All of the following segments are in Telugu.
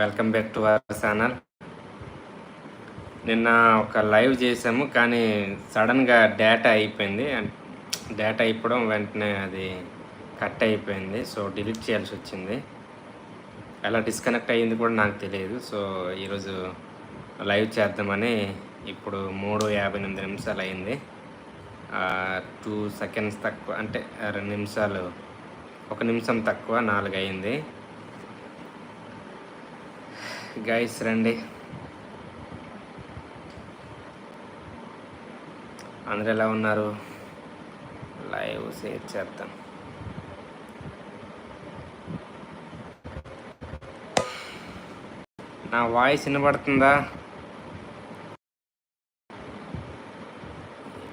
Welcome back to our channel. నిన్న ఒక లైవ్ చేసాము కానీ సడన్గా డేటా అయిపోయింది. డేటా అయిపోవడం వెంటనే అది కట్ అయిపోయింది. సో డిలీట్ చేయాల్సి వచ్చింది. ఎలా డిస్కనెక్ట్ అయ్యింది కూడా నాకు తెలియదు. సో ఈరోజు లైవ్ చేద్దామని ఇప్పుడు మూడు యాభై ఎనిమిది నిమిషాలు అయింది. టూ సెకండ్స్ తక్కువ అంటే రెండు నిమిషాలు ఒక నిమిషం తక్కువ నాలుగు అయింది. గైస్ రండి. అందరు ఎలా ఉన్నారు? లైవ్ షేర్ చేద్దాం. నా వాయిస్ వినబడుతుందా?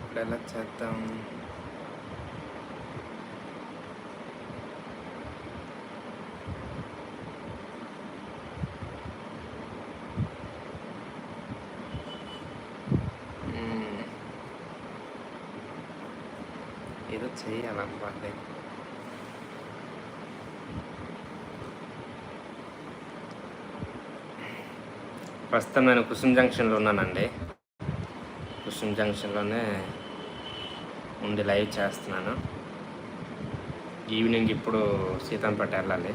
ఇప్పుడు ఎలా చేద్దాం మ్మ్. ఏదో చేయాలబ్బా లైక్ ప్రస్తుతం నేను కుసుమ్ జంక్షన్లో ఉన్నానండి. కుసుమ్ జంక్షన్లోనే ఉండి లైవ్ చేస్తున్నాను. ఈవినింగ్ ఇప్పుడు సీతంపేట వెళ్ళాలి.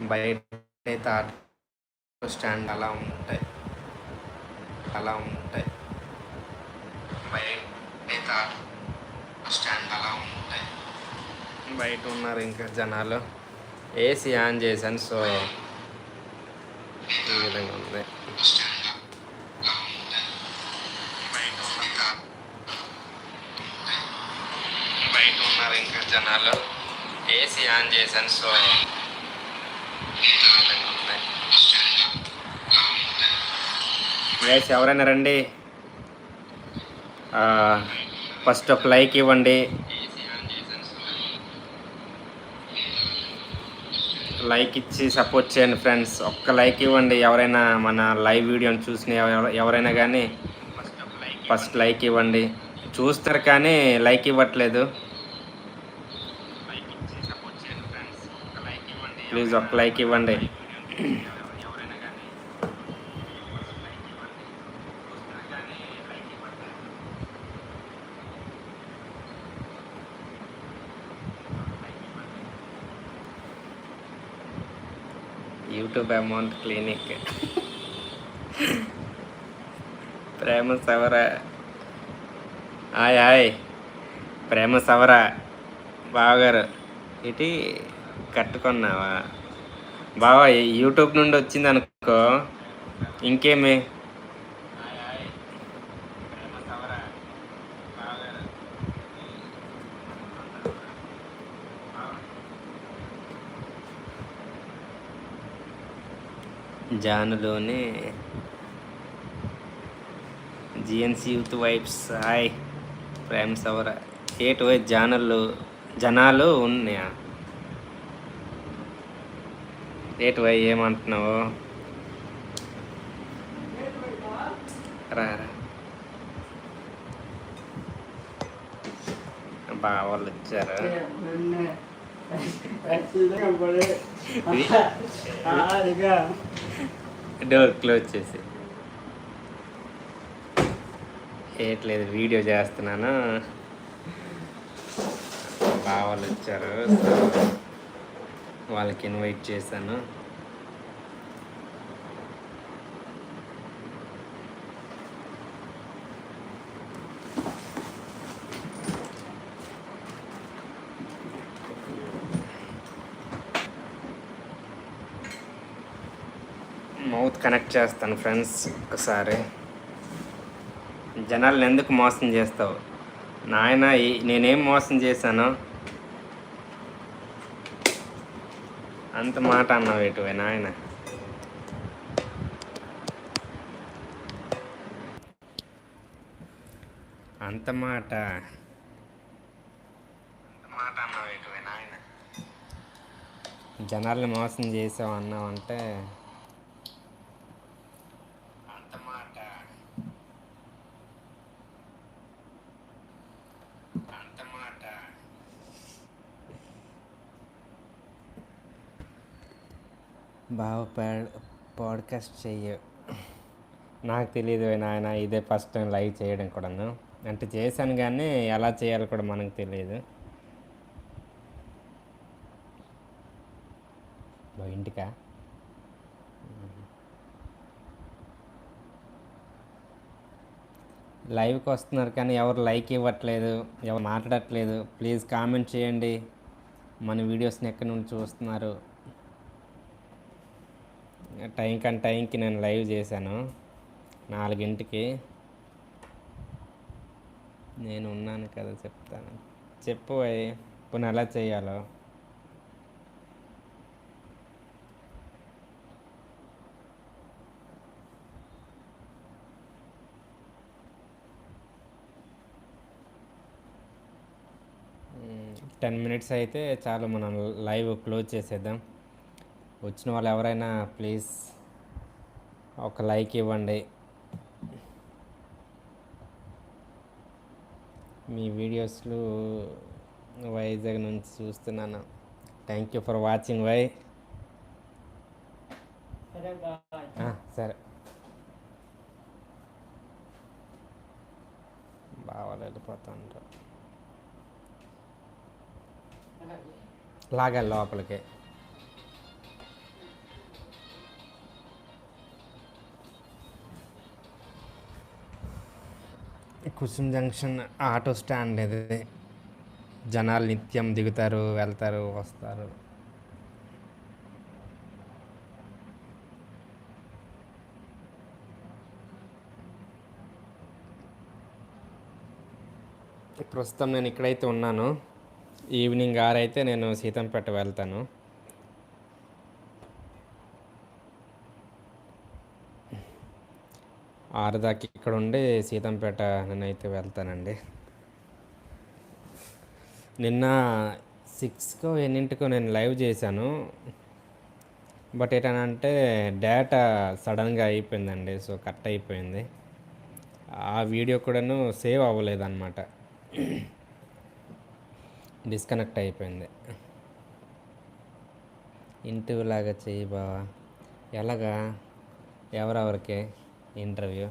బయట అయితే ఆటో స్టాండ్ అలా ఉంటాయి. అలా ఉంటాయి. బయట అయితే ఆటో స్టాండ్ అలా ఉంటాయి. బయట ఉన్నారు ఇంకా జనాలు. ఏసీ ఆన్ చేశాను సో ఈ విధంగా ఉంది. బయట ఉన్నారు బయట ఇంకా జనాలు. ఏసీ ఆన్ చేశాను సో గైస్ ఎవరైనా రండి. ఫస్ట్ ఒక లైక్ ఇవ్వండి. లైక్ ఇచ్చి సపోర్ట్ చేయండి ఫ్రెండ్స్ ఒక్క లైక్ ఇవ్వండి. ఎవరైనా మన లైవ్ వీడియోని చూసిన ఎవ- ఎవరైనా కానీ ఫస్ట్ లైక్ ఇవ్వండి. చూస్తారు కానీ లైక్ ఇవ్వట్లేదు. ప్లీజ్ ఒక్క లైక్ ఇవ్వండి. YouTube amount clinic. Prema Savara. Hi hi Prema Savara. బావగారు ఇటు కట్టుకున్నావా? బావా యూట్యూబ్ నుండి వచ్చింది అనుకో ఇంకేమి? జానులోనే GNC youth vibes hi Prem Savara ఏటు వై జానలు జనాలు ఉన్నాయా? ఏటు వై ఏమంటున్నావు? రా వాళ్ళు వచ్చారు? డోర్ క్లోజ్ చేసి. ఏట్లేదు వీడియో చేస్తున్నాను. బాగా వచ్చారు వాళ్ళకి ఇన్వైట్ చేశాను. చేస్తాను ఫ్రెండ్స్ ఒకసారి. జనాలను ఎందుకు మోసం చేస్తావు? నాయన నేనేం మోసం చేశాను? అంత మాట అన్నావు ఇటువే నాయన. అంత మాట. మాట అన్నావు ఇటువే నాయన. జనాలను మోసం చేసావు అన్నావు అంటే టెస్ట్ చెయ్యి. నాకు తెలియదు నాయన ఇదే ఫస్ట్ టైం లైవ్ చేయడం కూడాను. అంటే చేశాను కానీ ఎలా చేయాలో కూడా మనకు తెలియదు ఇంటికా? లైవ్కి వస్తున్నారు కానీ ఎవరు లైక్ ఇవ్వట్లేదు ఎవరు మాట్లాడట్లేదు. ప్లీజ్ కామెంట్ చేయండి. మన వీడియోస్ని ఎక్కడి నుండి చూస్తున్నారు? టైం అండ్ టైంకి నేను లైవ్ చేశాను. నాలుగింటికి. నేను ఉన్నాను కదా చెప్తాను. చెప్పు అయ్యి ఇప్పుడు ఎలా చేయాలో? టెన్ మినిట్స్ అయితే చాలు మనం లైవ్ క్లోజ్ చేసేద్దాం. వచ్చిన వాళ్ళు ఎవరైనా ప్లీజ్ ఒక లైక్ ఇవ్వండి. మీ వీడియోస్లు వైజాగ్ నుంచి చూస్తున్నాను. థ్యాంక్ యూ ఫర్ వాచింగ్ వై సరే బాగా వెళ్ళిపోతా ఉంటారు అలాగే. లాగాలి లోపలికి. కుసుమ్ జంక్షన్ ఆటో స్టాండ్ ఇది. జనాలు నిత్యం దిగుతారు వెళ్తారు వస్తారు. ప్రస్తుతం నేను ఇక్కడైతే ఉన్నాను. ఈవినింగ్ ఆరైతే నేను సీతంపేట వెళ్తాను. ఆరు దాకా ఇక్కడ ఉండి సీతంపేట నేనైతే వెళ్తానండి. నిన్న సిక్స్కో ఎన్నింటికో నేను లైవ్ చేశాను. బట్ ఏంటంటే డేటా సడన్గా అయిపోయిందండి. సో కట్ అయిపోయింది. ఆ వీడియో కూడాను సేవ్ అవ్వలేదన్నమాట. డిస్కనెక్ట్ అయిపోయింది. ఇంటిలాగా చేయి బావా. ఎలాగా? ఎవరెవరికి? ఇంటర్వ్యూ.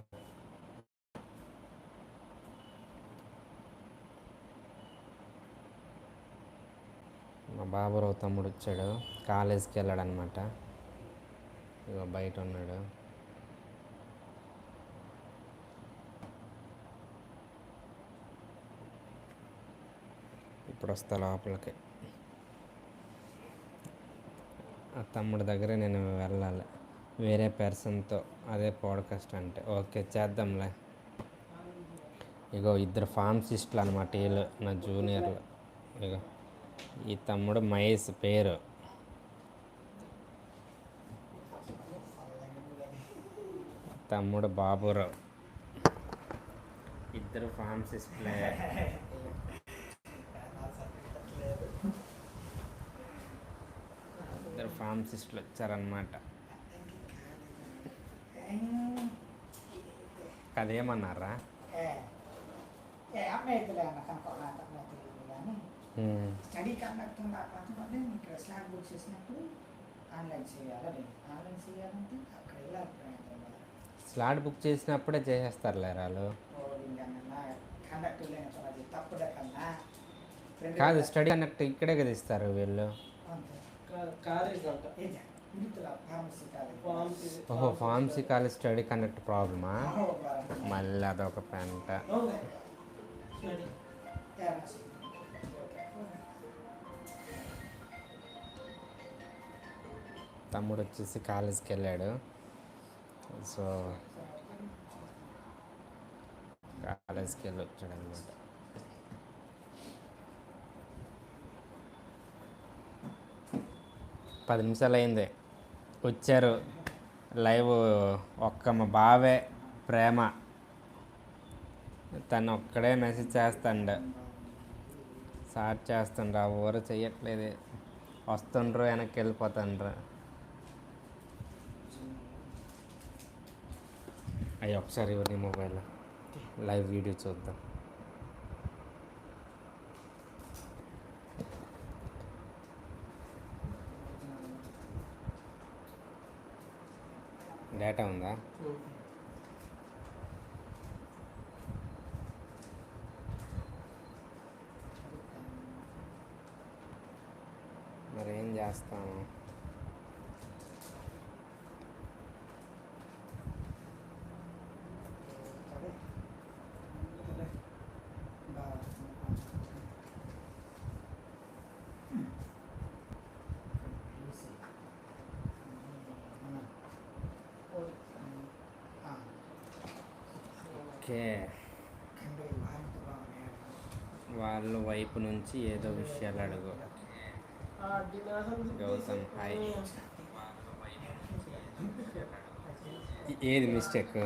మా బాబురావు తమ్ముడు వచ్చాడు. కాలేజీకి వెళ్ళాడు అనమాట ఇగో బయట ఉన్నాడు. ఇప్పుడు వస్తా లోపలికి. ఆ తమ్ముడి దగ్గరే నేను వెళ్ళాలి. వేరే పర్సన్తో అదే పాడ్కాస్ట్ అంటే. ఓకే చేద్దాంలే. ఇగో ఇద్దరు ఫార్మసిస్టులు అనమాట వీళ్ళు నా జూనియర్లు. ఇగో ఈ తమ్ముడు మహేష్ పేరు. తమ్ముడు బాబురావు ఇద్దరు ఫార్మసిస్టులే. ఇద్దరు ఫార్మసిస్టులు వచ్చారనమాట అదేమన్నారా ఏ అమ్మాయి అయితే అన్న కనుక్కోవాలి అమ్మాయి తెలియదు కానీ ఉమ్. స్టడీ కండక్ట్ కాకపోతే మీకు స్లాట్ బుక్ చేసినప్పుడు ఆన్లైన్ చేయాలి ఆన్లైన్ చేయాలంటే అక్కడ వెళ్ళాలి హైదరాబాద్ స్లాట్ బుక్ చేసినప్పుడే కండక్ట్ తప్పుడే కన్నా కాదు స్టడీ కనెక్ట్ ఇక్కడే కదా ఇస్తారు వీళ్ళు. ఫార్మసీ ఓహో ఫార్మసీ కాలేజ్ స్టడీ కనెక్ట్ ప్రాబ్లమా మళ్ళీ అదొక పెంట. తమ్ముడు వచ్చేసి కాలేజ్కి వెళ్ళాడు. సో కాలేజ్కి వెళ్ళి వచ్చాడు అనమాట పది నిమిషాలు అయింది. వచ్చారు. లైవ్ ఒక్క మా బావే ప్రేమ. తను ఒక్కడే మెసేజ్ చేస్తాడు. స్టార్ట్ చేస్తుండ్రు ఆ ఊరు చెయ్యట్లేదు. వస్తుండ్రు వెనక్కి వెళ్ళిపోతుండ్రు. అయ్యి ఒకసారి ఇవ్వండి మొబైల్ లైవ్ వీడియో చూద్దాం. డేటా ఉందా? మరి ఏం చేస్తాము అదే బాగా ఓకే. వాళ్ళ వైపు నుంచి ఏదో విషయాలు అడుగు. గౌతమ్ హాయ్. ఏది మిస్టేక్?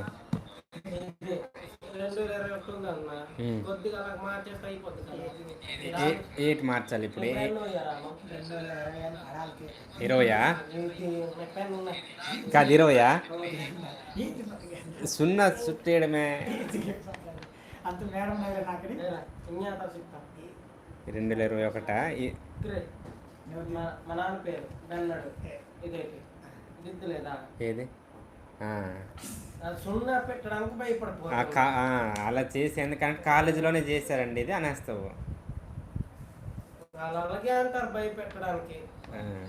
ఏటి మార్చాలి ఇప్పుడు? ఇరవయా? కాదు ఇరవయా? సున్నా చుట్టేయడమే. రెండు వేల ఇరవై ఒకటా ఏది? అలా చేసి ఎందుకంటే కాలేజీలోనే చేశారండి ఇది అనేస్తావు. అలాగే అంటారు భయపెట్టడానికి. ఆ.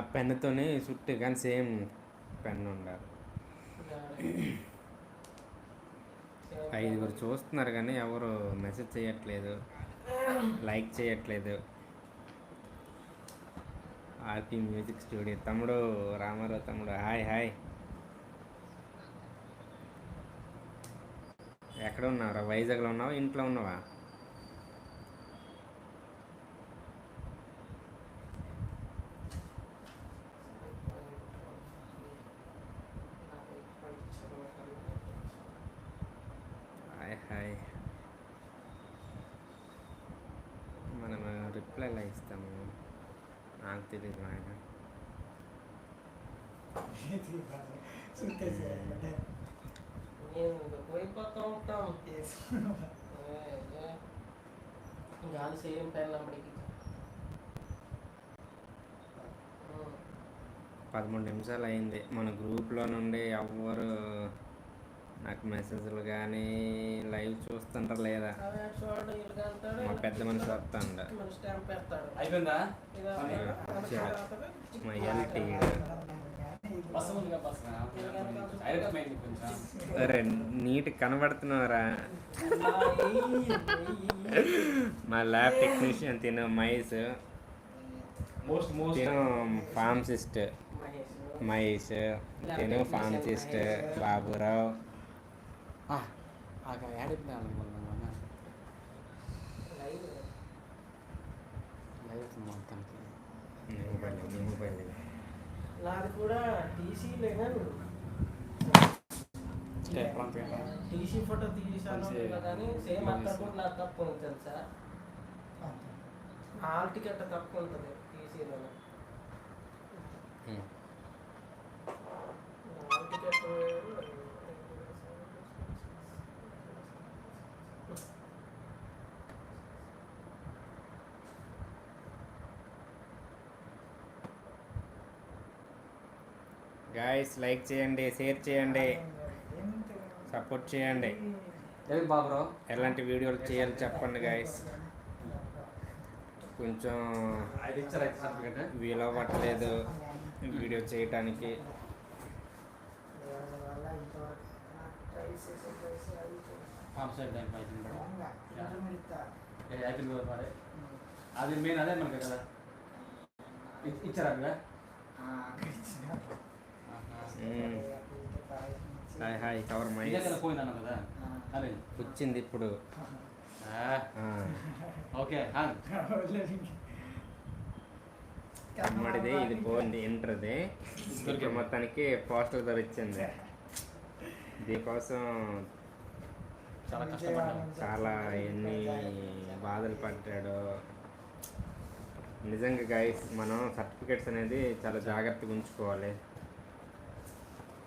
పెన్నుతోనే చుట్టూ కానీ సేమ్ పెన్ ఉండాలి. ఐదుగురు చూస్తున్నారు కానీ ఎవరు మెసేజ్ చేయట్లేదు లైక్ చేయట్లేదు. RP music studio. తమ్ముడు రామారావు తమ్ముడు హాయ్ హాయ్. ఎక్కడ ఉన్నావురా? వైజాగ్లో ఉన్నావా? ఇంట్లో ఉన్నావా హాయ్ హాయ్ మనం రిప్లై ఎలా ఇస్తాము? నాకు తెలియదు ఆయన గాలి సేమ్ పదమూడు నిమిషాలు అయింది. మన గ్రూప్లో నుండి ఎవ్వరు నాకు మెసేజ్లు కానీ లైవ్ చూస్తుంటారు లేదా? మా పెద్ద మనిషి వస్తాండ? మా ఎల్టీ అరే నీట్ కనబడుతున్నారా మా ల్యాబ్ టెక్నీషియన్ తిను మోస్ట్ తిను ఫార్మసిస్ట్. మహేష్. తిను ఫార్మసిస్ట్. బాబురావు. యాడ్ అయిపోయింది మొత్తానికి. నీ మొబైల్ నీ మొబైల్ నాది కూడా టీసీ లేదా టీసీ ఫోటో తీసాను కానీ సేమ్ అక్కడ కూడా నాకు తప్పు ఉంది తెలుసా హాల్ టికెట్ తప్పు ఉంటుంది టీసీలో గాయస్ లైక్ చేయండి షేర్ చేయండి సపోర్ట్ చేయండి. ఎలాంటి వీడియోలు చేయాలి చెప్పండి గాయస్ కొంచెం వీలవ్వట్లేదు వీడియో చేయటానికి. అది మెయిన్ అదే మనకి కదా. ఇచ్చారా. Hi hi cover my. ఇదే కదా? అదే వచ్చింది ఇప్పుడు. ఓకే హాన్ తమ్ముడిది ఇది పోయింది ఇంటర్ది. ఇప్పుడు మొత్తానికి పోస్టర్ దొరికింది దీనికోసం చాలా కష్టపడ్డాం చాలా ఎన్ని బాధలు పడ్డాడో. నిజంగా గైస్ మనం సర్టిఫికెట్స్ అనేది చాలా జాగ్రత్తగా ఉంచుకోవాలి.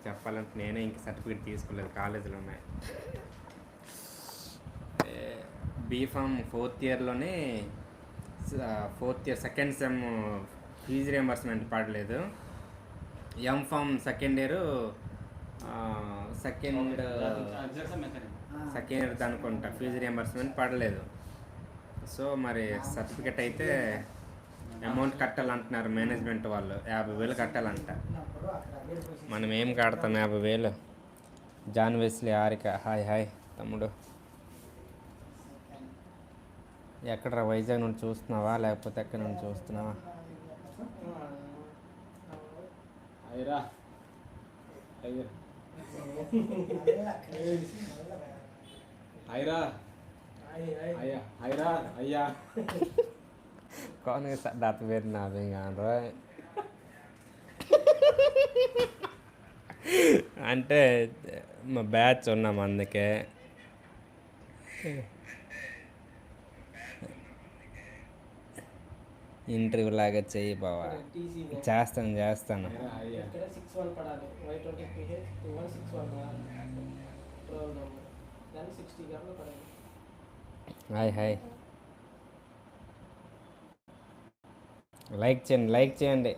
చెప్పాలంటే నేనే ఇంక సర్టిఫికేట్ తీసుకోలేదు కాలేజీలో ఉన్నాయి. B Pharm fourth ఇయర్లోనే fourth year second sem fee reimbursement పడలేదు. M Pharm second year second second year అనుకుంటా ఫీజు రియంబర్స్మెంట్ పడలేదు. సో మరి సర్టిఫికెట్ అయితే అమౌంట్ కట్టాలంటున్నారు మేనేజ్మెంట్ వాళ్ళు యాభై వేలు కట్టాలంట. మనం ఏం కడతాం యాభై వేలు? John Wesley Harika hi hi తమ్ముడు. ఎక్కడ వైజాగ్ నుండి చూస్తున్నావా? లేకపోతే ఎక్కడి నుండి చూస్తున్నావా? అయ్యరా. అయ్యా. అయ్యరా. అయ్యా అయ్యరా అంటే మా బ్యాచ్ ఉన్నాం అందుకే. ఇంటర్వ్యూ లాగా చేయి బావా. చేస్తాను చేస్తాను. హాయ్ హాయ్ లైక్ చేయండి లైక్ చేయండి.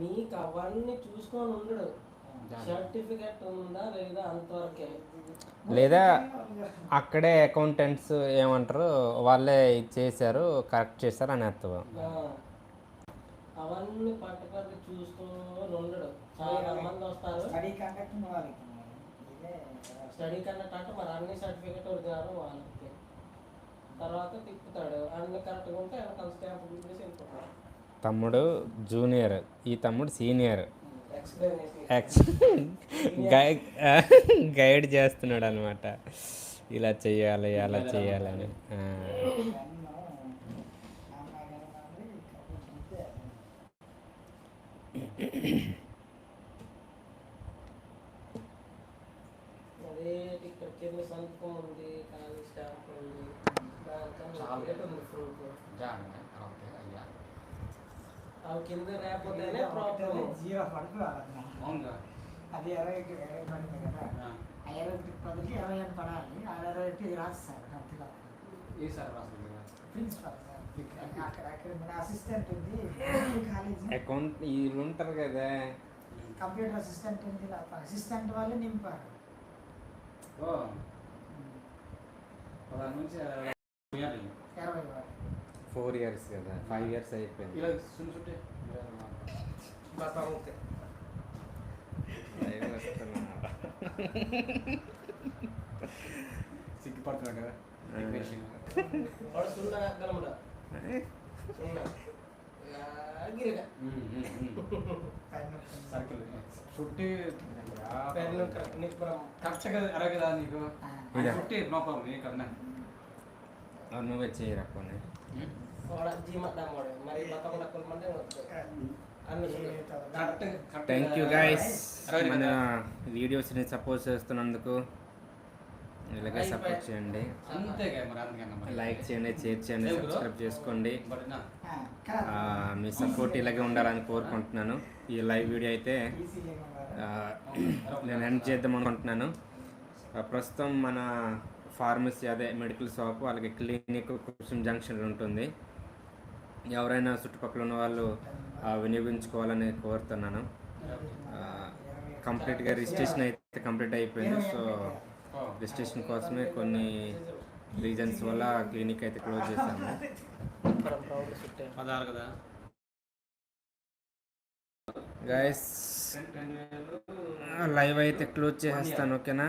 నీకు అవన్నీ చూసుకొని ఉండడు. సర్టిఫికెట్ ఉందా లేదా అంతవరకే లేదా అక్కడే అకౌంటెంట్స్ ఏమంటారు వాళ్ళే ఇది చేశారు కరెక్ట్ చేశారు అని అర్థం. అవన్నీ పట్టు పట్టు చూసుకొని ఉండడు. చాలా మంది వస్తారు. స్టడీ కండక్ట్ స్టడీ కన్నట్టు అంటే మరి అన్ని సర్టిఫికెట్ ఒరిజినల్ వాళ్ళకి. తర్వాత తిప్పుతాడు. అన్ని కరెక్ట్గా ఉంటే వెనకాల స్టాంప్ చూపించేసి వెళ్ళిపోతాడు. తమ్ముడు జూనియర్ ఈ తమ్ముడు సీనియర్. గైడ్ చేస్తున్నాడు అనమాట ఇలా చేయాలి అలా చేయాలని. అవి కింద లేకపోతేనే ప్రాబ్లం జీరో పడుకోవాలి అవునుగా అది ఇరవై ఇరవై పడింది కదా. ఆ. ఇరవై పదికి ఇరవై అని పడాలి. ఆ ఇరవై ఒకటి రాస్తారు అంతలో ఏ సార్ రాసింది ప్రిన్సిపల్ సార్. అక్కడ అక్కడ మన అసిస్టెంట్ ఉంది కాలేజ్. అకౌంట్ వీళ్ళు ఉంటారు కదా. కంప్యూటర్ అసిస్టెంట్ ఉంది అసిస్టెంట్ వాళ్ళు నింపారు. ఓ. పదహారు నుంచి ఇరవై. ఇరవై. ఫోర్ ఇయర్స్ కదా ఫైవ్ ఇయర్స్ అయిపోయింది. ఇలా సున్ను చుట్టే. Live వస్తున్నాడు. సిగ్గుపడుతున్నాడు కదా? ఆ. వాడు సున్నా గలముడా సున్నా గిరిగా సర్కిల్. చుట్టి. Pen correct. నీకు మనం కరెక్ట్గా అరగదా నీకు? ఇదా. చుట్టి నో ప్రాబ్లం ఏ కన్నా. అన్ని కరెక్ట్ థ్యాంక్ యూ గైస్ మన వీడియోస్ని సపోర్ట్ చేస్తున్నందుకు ఇలాగే సపోర్ట్ చేయండి లైక్ చేయండి షేర్ చేయండి సబ్స్క్రైబ్ చేసుకోండి మీ సపోర్ట్ ఇలాగే ఉండాలని కోరుకుంటున్నాను ఈ లైవ్ వీడియో అయితే ఆ, నేను ఎండ్ చేద్దాం అనుకుంటున్నాను ఆ, ప్రస్తుతం మన ఫార్మసీ అదే మెడికల్ షాప్ వాళ్ళకి క్లినిక్ కుసుమ్ జంక్షన్లో ఉంటుంది. ఎవరైనా చుట్టుపక్కల ఉన్న వాళ్ళు వినియోగించుకోవాలని కోరుతున్నాను. కంప్లీట్గా రిజిస్ట్రేషన్ అయితే కంప్లీట్ అయిపోయింది. సో రిజిస్ట్రేషన్ కోసమే కొన్ని రీజన్స్ వల్ల క్లినిక్ అయితే క్లోజ్ చేశాము. గైస్ లైవ్ అయితే క్లోజ్ చేసేస్తాను ఓకేనా?